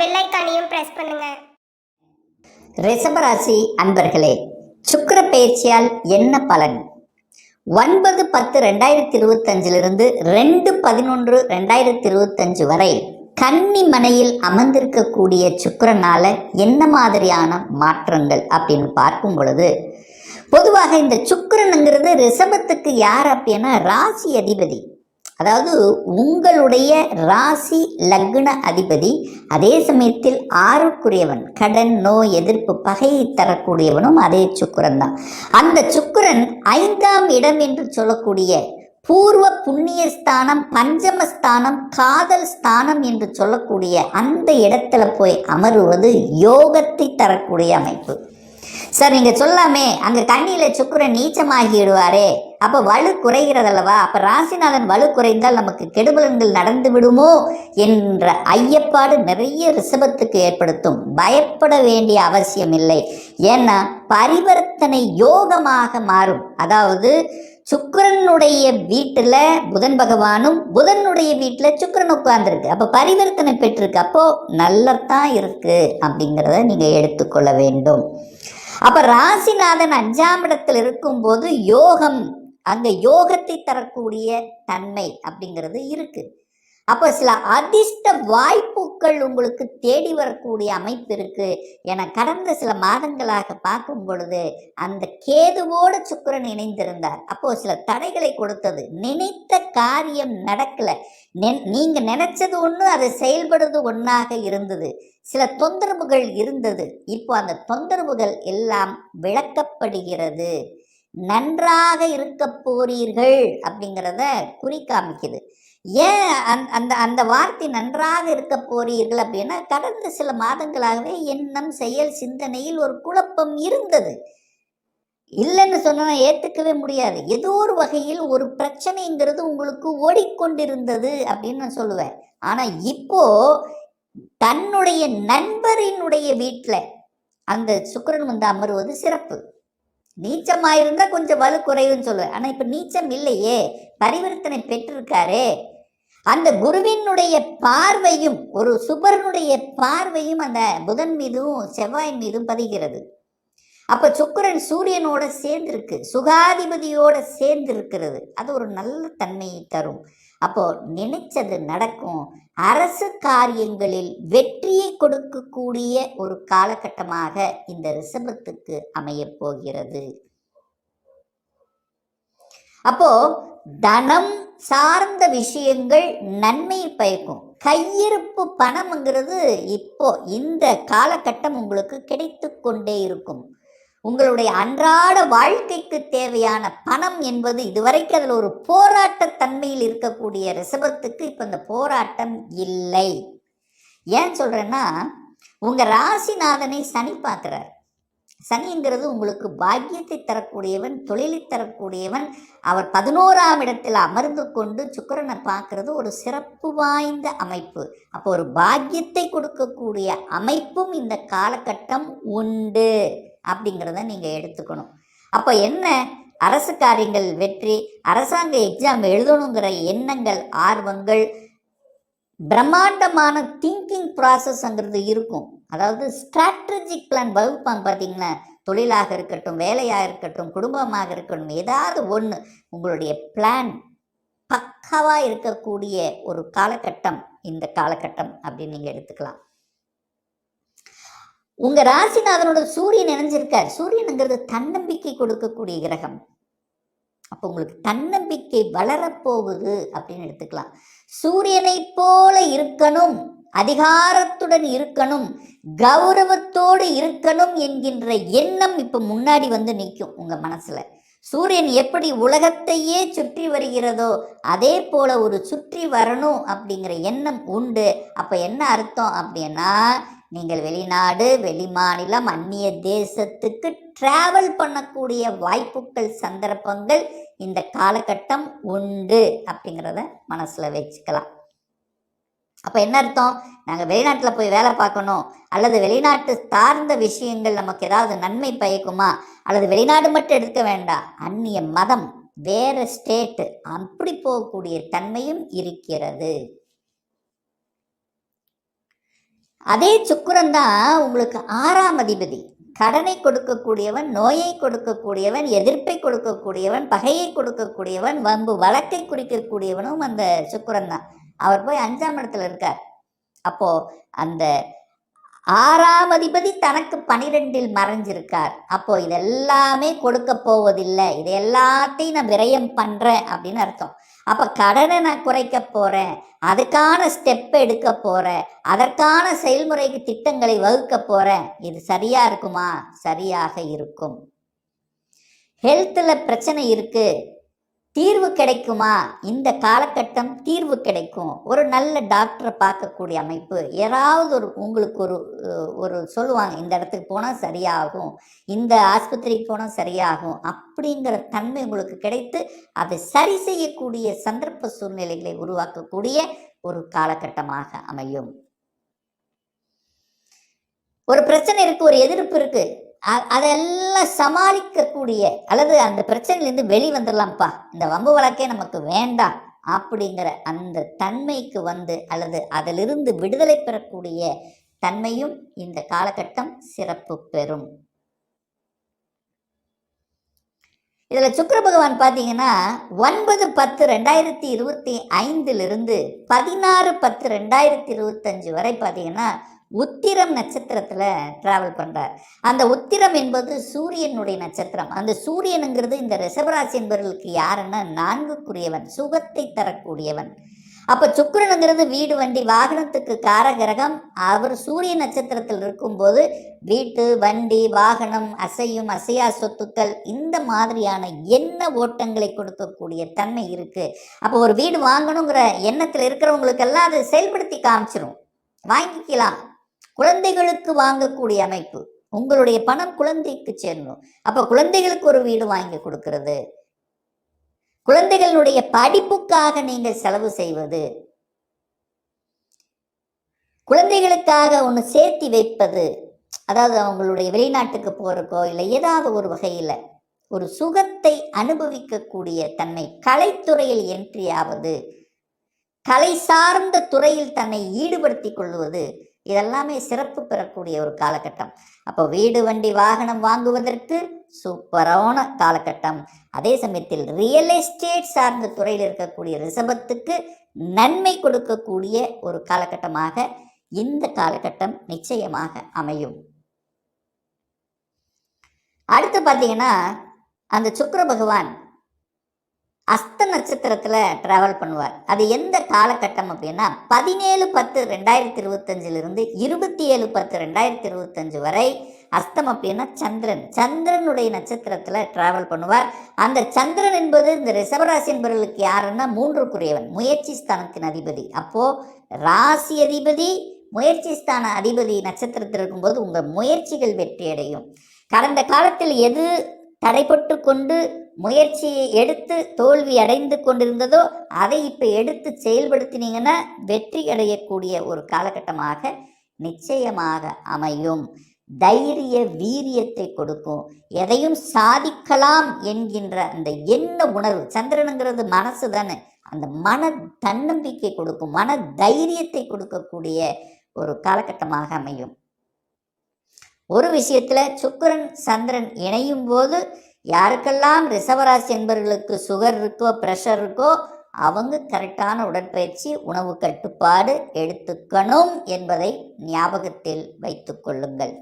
Bell ஐக்கானையும் press பண்ணுங்க. ரிஷபராசி அன்பர்களே சுக்கர பயிற்சியால் என்ன பலன்? ஒன்பது பத்து ரெண்டாயிரத்தி இருபத்தஞ்சிலிருந்து ரெண்டு பதினொன்று ரெண்டாயிரத்தி இருபத்தஞ்சு வரை கன்னி மனையில் அமர்ந்திருக்கக்கூடிய சுக்கரனால என்ன மாதிரியான மாற்றங்கள் அப்படின்னு பார்க்கும் பொழுது பொதுவாக இந்த சுக்கரனுங்கிறது ரிஷபத்துக்கு யார் அப்படின்னா? ராசி அதிபதி. அதாவது உங்களுடைய ராசி லக்ன அதிபதி அதே சமயத்தில் ஆறுக்குரியவன் கடன் நோய் எதிர்ப்பு பகையை தரக்கூடியவனும் அதே சுக்கிரன் தான். அந்த சுக்கிரன் ஐந்தாம் இடம் என்று சொல்லக்கூடிய பூர்வ புண்ணிய ஸ்தானம் பஞ்சம ஸ்தானம் காதல் ஸ்தானம் என்று சொல்லக்கூடிய அந்த இடத்துல போய் அமருவது யோகத்தை தரக்கூடிய அமைப்பு. சார் நீங்க சொல்லாமே அங்க கண்ணியில சுக்கிரன் நீச்சமாகிடுவாரே. அப்ப வலு குறைகிறதல்லவா? அப்ப ராசிநாதன் வலு குறைந்தால் நமக்கு கெடுபலன்கள் நடந்து விடுமோ? என்ற ஐயப்பாடு நிறைய ரிஷபத்துக்கு ஏற்படுத்தும். பயப்பட வேண்டிய அவசியம் இல்லை. ஏன்னா பரிவர்த்தனை யோகமாக மாறும். அதாவது சுக்கிரனுடைய வீட்டில் புதன் பகவானும் புதனுடைய வீட்டில் சுக்கரன் உட்கார்ந்துருக்கு. அப்போ பரிவர்த்தனை பெற்றிருக்கு. அப்போது நல்லதான் இருக்குது அப்படிங்கிறத நீங்கள் எடுத்துக்கொள்ள வேண்டும். அப்போ ராசிநாதன் அஞ்சாம் இடத்தில் இருக்கும்போது யோகம் அங்க யோகத்தை தரக்கூடிய தன்மை அப்படிங்கிறது இருக்கு. அப்போ சில அதிர்ஷ்ட வாய்ப்புகள் உங்களுக்கு தேடி வரக்கூடிய அமைப்பு இருக்கு. என கடந்த சில மாதங்களாக பார்க்கும் பொழுது அந்த கேதுவோடு சுக்கிரன் இணைந்திருந்தார். அப்போ சில தடைகளை கொடுத்தது. நினைத்த காரியம் நடக்கல. நீங்க நினைச்சது ஒன்று அது செயல்படுறது ஒன்றாக இருந்தது. சில தொந்தரவுகள் இருந்தது. இப்போ அந்த தொந்தரவுகள் எல்லாம் விளக்கப்படுகிறது. நன்றாக இருக்க போறீர்கள் அப்படிங்கிறத குறிக்காமிக்குது ஏன் அந்- அந்த அந்த வார்த்தை நன்றாக இருக்க போறீர்கள் அப்படின்னா கடந்த சில மாதங்களாகவே எண்ணம் செயல் சிந்தனையில் ஒரு குழப்பம் இருந்தது. இல்லைன்னு சொன்னால் ஏற்றுக்கவே முடியாது. ஏதோ ஒரு வகையில் ஒரு பிரச்சனைங்கிறது உங்களுக்கு ஓடிக்கொண்டிருந்தது அப்படின்னு நான் சொல்லுவேன். ஆனால் இப்போ தன்னுடைய நண்பரினுடைய வீட்டில் அந்த சுக்கரன் வந்து அமருவது சிறப்பு. நீச்சமாயிருந்தா கொஞ்சம் வலு குறைவுன்னு சொல்லுவேன். ஆனால் இப்போ நீச்சம் இல்லையே. பரிவர்த்தனை பெற்றிருக்காரே. அந்த குருவினுடைய பார்வையும் ஒரு சுபரனுடைய பார்வையும் அந்த புதன் மீதும் செவ்வாய் மீதும் பதிகிறது. அப்ப சுக்கிரன் சூரியனோட சேர்ந்திருக்கு. சுகாதிபதியோட சேர்ந்து இருக்கிறது அது ஒரு நல்ல தன்மையை தரும். அப்போ நினைச்சது நடக்கும். அரசு காரியங்களில் வெற்றியை கொடுக்கக்கூடிய ஒரு காலகட்டமாக இந்த ரிஷபத்துக்கு அமையப் போகிறது. அப்போ தனம் சார்ந்த விஷயங்கள் நன்மை பயக்கும். கையிருப்பு பணம்ங்கிறது இப்போ இந்த காலகட்டம் உங்களுக்கு கிடைத்து கொண்டே இருக்கும். உங்களுடைய அன்றாட வாழ்க்கைக்கு தேவையான பணம் என்பது இதுவரைக்கும் அதில் ஒரு போராட்ட தன்மையில் இருக்கக்கூடிய ரிஷபத்துக்கு இப்போ இந்த போராட்டம் இல்லை. ஏன் சொல்கிறேன்னா உங்கள் ராசிநாதனை சனி பார்க்குறார். சனிங்கிறது உங்களுக்கு பாக்கியத்தை தரக்கூடியவன் தொழிலை தரக்கூடியவன். அவர் பதினோராம் இடத்தில் அமர்ந்து கொண்டு சுக்கரனை பார்க்கறது ஒரு சிறப்பு வாய்ந்த அமைப்பு. அப்போ ஒரு பாக்கியத்தை கொடுக்கக்கூடிய அமைப்பும் இந்த காலகட்டம் உண்டு. அப்படிங்கிறத நீங்கள் எடுத்துக்கணும். அப்போ என்ன? அரசு காரியங்கள் வெற்றி அரசாங்க எக்ஸாம் எழுதணுங்கிற எண்ணங்கள் ஆர்வங்கள் பிரம்மாண்டமான திங்கிங் ப்ராசஸ்ங்கிறது இருக்கும். அதாவது ஸ்ட்ராட்டஜிக் பிளான் வகுப்பாங்க பார்த்தீங்கன்னா தொழிலாக இருக்கட்டும் வேலையாக இருக்கட்டும் குடும்பமாக இருக்கட்டும் ஏதாவது ஒன்று உங்களுடைய பிளான் பக்காவாக இருக்கக்கூடிய ஒரு காலகட்டம் இந்த காலகட்டம் அப்படின்னு நீங்கள் எடுத்துக்கலாம். உங்க ராசிநாதனோட சூரியன் இணைஞ்சிருக்கார். சூரியனுங்கிறது தன்னம்பிக்கை கொடுக்கக்கூடிய கிரகம். அப்போ உங்களுக்கு தன்னம்பிக்கை வளரப்போகுது அப்படின்னு எடுத்துக்கலாம். சூரியனைப் போல இருக்கணும் அதிகாரத்துடன் இருக்கணும் கௌரவத்தோடு இருக்கணும் என்கின்ற எண்ணம் இப்போ முன்னாடி வந்து நிற்கும் உங்கள் மனசில். சூரியன் எப்படி உலகத்தையே சுற்றி வருகிறதோ அதே போல ஒரு சுற்றி வரணும் அப்படிங்கிற எண்ணம் உண்டு. அப்போ என்ன அர்த்தம் அப்படின்னா நீங்கள் வெளிநாடு வெளிமாநிலம் அந்நிய தேசத்துக்கு டிராவல் பண்ணக்கூடிய வாய்ப்புகள் சந்தர்ப்பங்கள் இந்த காலகட்டம் உண்டு அப்படிங்கிறத மனசில் வச்சுக்கலாம். அப்போ என்ன அர்த்தம்? நாங்கள் வெளிநாட்டில் போய் வேலை பார்க்கணும். அல்லது வெளிநாட்டு சார்ந்த விஷயங்கள் நமக்கு ஏதாவது நன்மை பயக்குமா? அல்லது வெளிநாடு மட்டும் எடுக்க வேண்டாம். அந்நிய மதம் வேற ஸ்டேட்டு அப்படி போகக்கூடிய தன்மையும் இருக்கிறது. அதே சுக்கரன் தான் உங்களுக்கு ஆறாம் அதிபதி. கடனை கொடுக்கக்கூடியவன் நோயை கொடுக்கக்கூடியவன் எதிர்ப்பை கொடுக்கக்கூடியவன் பகையை கொடுக்கக்கூடியவன் வம்பு வழக்கை குறிக்கக்கூடியவனும் அந்த சுக்கரன் தான். அவர் போய் அஞ்சாம் இடத்துல இருக்கார். அப்போ அந்த ஆறாம் அதிபதி தனக்கு பனிரெண்டில் மறைஞ்சிருக்கார். அப்போ இதெல்லாமே கொடுக்க போவதில்லை. இது எல்லாத்தையும் நான் விரயம் பண்றேன் அப்படின்னு அர்த்தம். அப்போ கடனை நான் குறைக்க போகிறேன் அதுக்கான ஸ்டெப் எடுக்க போகிறேன் அதற்கான செயல்முறைக்கு திட்டங்களை வகுக்க போகிறேன் இது சரியாக இருக்குமா? சரியாக இருக்கும். ஹெல்த்தில் பிரச்சனை இருக்குது தீர்வு கிடைக்குமா? இந்த காலகட்டம் தீர்வு கிடைக்கும். ஒரு நல்ல டாக்டரை பார்க்கக்கூடிய அமைப்பு. யாராவது ஒரு உங்களுக்கு ஒரு ஒரு சொல்லுவாங்க இந்த இடத்துக்கு போனால் சரியாகும். இந்த ஆஸ்பத்திரிக்கு போனால் சரியாகும். அப்படிங்கிற தன்மை உங்களுக்கு கிடைத்து அதை சரி செய்யக்கூடிய சந்தர்ப்ப சூழ்நிலைகளை உருவாக்கக்கூடிய ஒரு காலகட்டமாக அமையும். ஒரு பிரச்சனை இருக்குது ஒரு எதிர்ப்பு இருக்குது அதெல்லாம் சமாளிக்கக்கூடிய அல்லது அந்த பிரச்சனையிலேருந்து வெளி வந்துடலாம்ப்பா இந்த வம்பு வழக்கே நமக்கு வேண்டாம் அப்படிங்கிற அந்த தன்மைக்கு வந்து அல்லது அதிலிருந்து விடுதலை பெறக்கூடிய தன்மையும் இந்த காலகட்டம் சிறப்பு பெறும். இதில் சுக்கர பகவான் பார்த்தீங்கன்னா ஒன்பது பத்து ரெண்டாயிரத்தி இருபத்தி ஐந்திலிருந்து பதினாறு பத்து ரெண்டாயிரத்தி இருபத்தஞ்சு வரை பார்த்தீங்கன்னா உத்திரம் நட்சத்திரத்தில் ட்ராவல் பண்ணுறார் அந்த உத்திரம் என்பது சூரியனுடைய நட்சத்திரம். அந்த சூரியனுங்கிறது இந்த ரிஷபராசி என்பவர்களுக்கு யாருன்னா நான்குக்குரியவன் சுகத்தை தரக்கூடியவன். அப்போ சுக்கிரனுங்கிறது வீடு வண்டி வாகனத்துக்கு காரகிரகம். அவர் சூரிய நட்சத்திரத்தில் இருக்கும்போது வீட்டு வண்டி வாகனம் அசையும் அசையா சொத்துக்கள் இந்த மாதிரியான என்ன ஓட்டங்களை கொடுக்கக்கூடிய தன்மை இருக்குது அப்போ ஒரு வீடு வாங்கணுங்கிற எண்ணத்தில் இருக்கிறவங்களுக்கெல்லாம் அதை செயல்படுத்தி காமிச்சிரும். வாங்கிக்கலாம். குழந்தைகளுக்கு வாங்கக்கூடிய அமைப்பு. உங்களுடைய பணம் குழந்தைக்கு சேரணும். அப்போ குழந்தைகளுக்கு ஒரு வீடு வாங்கி கொடுக்கிறது. குழந்தைகளுடைய படிப்புக்காக நீங்கள் செலவு செய்வது. குழந்தைகளுக்காக ஒன்று சேர்த்தி வைப்பது. அதாவது அவங்களுடைய வெளிநாட்டுக்கு போகிறக்கோ இல்லை ஏதாவது ஒரு வகையில் ஒரு சுகத்தை அனுபவிக்கக்கூடிய தன்மை கலைத்துறையில் என்ட்ரி ஆவது. கலை சார்ந்த துறையில் தன்னை ஈடுபடுத்திக் கொள்வது. இதெல்லாமே சிறப்பு பெறக்கூடிய ஒரு காலகட்டம். அப்போ வீடு வண்டி வாகனம் வாங்குவதற்கு சூப்பரான காலகட்டம். அதே சமயத்தில் ரியல் எஸ்டேட் சார்ந்த துறையில் இருக்கக்கூடிய ரிசபத்துக்கு நன்மை கொடுக்கக்கூடிய ஒரு காலகட்டமாக இந்த காலகட்டம் நிச்சயமாக அமையும். அடுத்து பார்த்தீங்கன்னா அந்த சுக்கர பகவான் அஸ்த நட்சத்திரத்தில் ட்ராவல் பண்ணுவார். அது எந்த காலகட்டம் அப்படின்னா பதினேழு பத்து ரெண்டாயிரத்தி இருபத்தஞ்சிலிருந்து இருபத்தி ஏழு பத்து ரெண்டாயிரத்தி இருபத்தஞ்சு வரை அஸ்தம் அப்படின்னா சந்திரன். சந்திரனுடைய நட்சத்திரத்தில் டிராவல் பண்ணுவார். அந்த சந்திரன் என்பது இந்த ரிஷபராசி என்பவர்களுக்கு யாருன்னா மூன்றுக்குரியவன் முயற்சி ஸ்தானத்தின் அதிபதி. அப்போது ராசி அதிபதி முயற்சி ஸ்தான அதிபதி நட்சத்திரத்தில் இருக்கும்போது உங்கள் முயற்சிகள் வெற்றி அடையும் கடந்த காலத்தில் எது தடைப்பட்டு கொண்டு முயற்சியை எடுத்து தோல்வி அடைந்து கொண்டிருந்ததோ அதை இப்போ எடுத்து செயல்படுத்தினீங்கன்னா வெற்றி அடையக்கூடிய ஒரு காலகட்டமாக நிச்சயமாக அமையும். தைரிய வீரியத்தை கொடுக்கும். எதையும் சாதிக்கலாம் என்கின்ற அந்த எண்ண உணர்வு சந்திரனுங்கிறது மனசு தானே. அந்த மன தன்னம்பிக்கை கொடுக்கும் மன தைரியத்தை கொடுக்கக்கூடிய ஒரு காலகட்டமாக அமையும். ஒரு விஷயத்தில் சுக்கரன் சந்திரன் இணையும் போது யாருக்கெல்லாம் ரிஷபராசி என்பவர்களுக்கு சுகர் இருக்கோ ப்ரெஷர் இருக்கோ அவங்க கரெக்டான உடற்பயிற்சி உணவு கட்டுப்பாடு எடுத்துக்கணும் என்பதை ஞாபகத்தில் வைத்துக்கொள்ளுங்கள்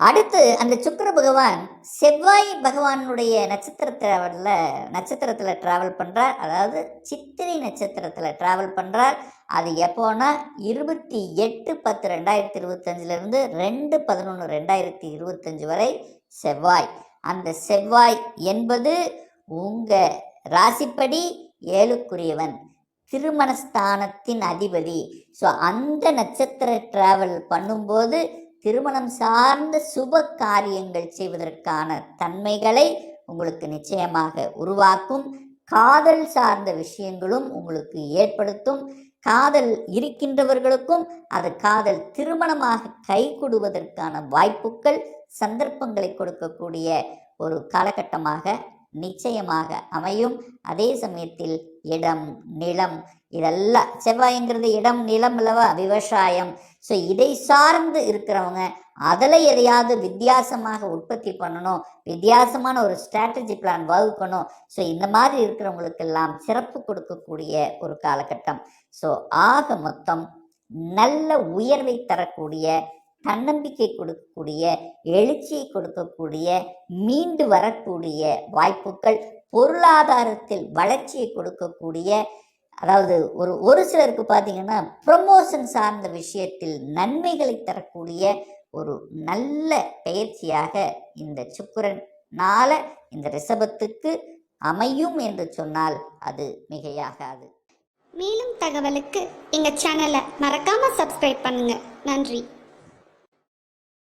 அடுத்து அந்த சுக்கர பகவான் செவ்வாய் பகவானுடைய நட்சத்திரத்தில் நட்சத்திரத்தில் ட்ராவல் பண்ணுறார் அதாவது சித்திரை நட்சத்திரத்தில் ட்ராவல் பண்ணுறார் அது எப்போனா இருபத்தி எட்டு பத்து ரெண்டாயிரத்தி இருபத்தஞ்சிலிருந்து ரெண்டு பதினொன்று ரெண்டாயிரத்தி இருபத்தஞ்சு வரை செவ்வாய். அந்த செவ்வாய் என்பது உங்கள் ராசிப்படி ஏழுக்குரியவன் திருமணஸ்தானத்தின் அதிபதி. ஸோ அந்த நட்சத்திர ட்ராவல் பண்ணும்போது திருமணம் சார்ந்த சுப காரியங்கள் செய்வதற்கான தன்மைகளை உங்களுக்கு நிச்சயமாக உருவாக்கும். காதல் சார்ந்த விஷயங்களும் உங்களுக்கு ஏற்படுத்தும். காதல் இருக்கின்றவர்களுக்கும் அது காதல் திருமணமாக கைகூடுவதற்கான வாய்ப்புகள் சந்தர்ப்பங்களை கொடுக்கக்கூடிய ஒரு காலகட்டமாக நிச்சயமாக அமையும். அதே சமயத்தில் இடம் நிலம் இதெல்லாம் செவ்வாய்ங்கிறது இடம் நிலம் அல்லவா விவசாயம். ஸோ இதை சார்ந்து இருக்கிறவங்க அதில் எதையாவது வித்தியாசமாக உற்பத்தி பண்ணணும் வித்தியாசமான ஒரு ஸ்ட்ராட்டஜி பிளான் வகுக்கணும். ஸோ இந்த மாதிரி இருக்கிறவங்களுக்கெல்லாம் சிறப்பு கொடுக்கக்கூடிய ஒரு காலகட்டம். ஸோ ஆக மொத்தம் நல்ல உயர்வை தரக்கூடிய தன்னம்பிக்கை கொடுக்கக்கூடிய எழுச்சியை கொடுக்கக்கூடிய மீண்டு வரக்கூடிய வாய்ப்புகள் பொருளாதாரத்தில் வளர்ச்சியை கொடுக்கக்கூடிய அதாவது ஒரு ஒரு சிலருக்கு பார்த்தீங்கன்னா ப்ரமோஷன் சார்ந்த விஷயத்தில் நன்மைகளை தரக்கூடிய ஒரு நல்ல பயிற்சியாக இந்த சுக்கிரனால இந்த ரிஷபத்துக்கு அமையும் என்று சொன்னால் அது மிகையாகாது. மேலும் தகவலுக்கு எங்கள் சேனலை மறக்காமல் சப்ஸ்கிரைப் பண்ணுங்கள் நன்றி.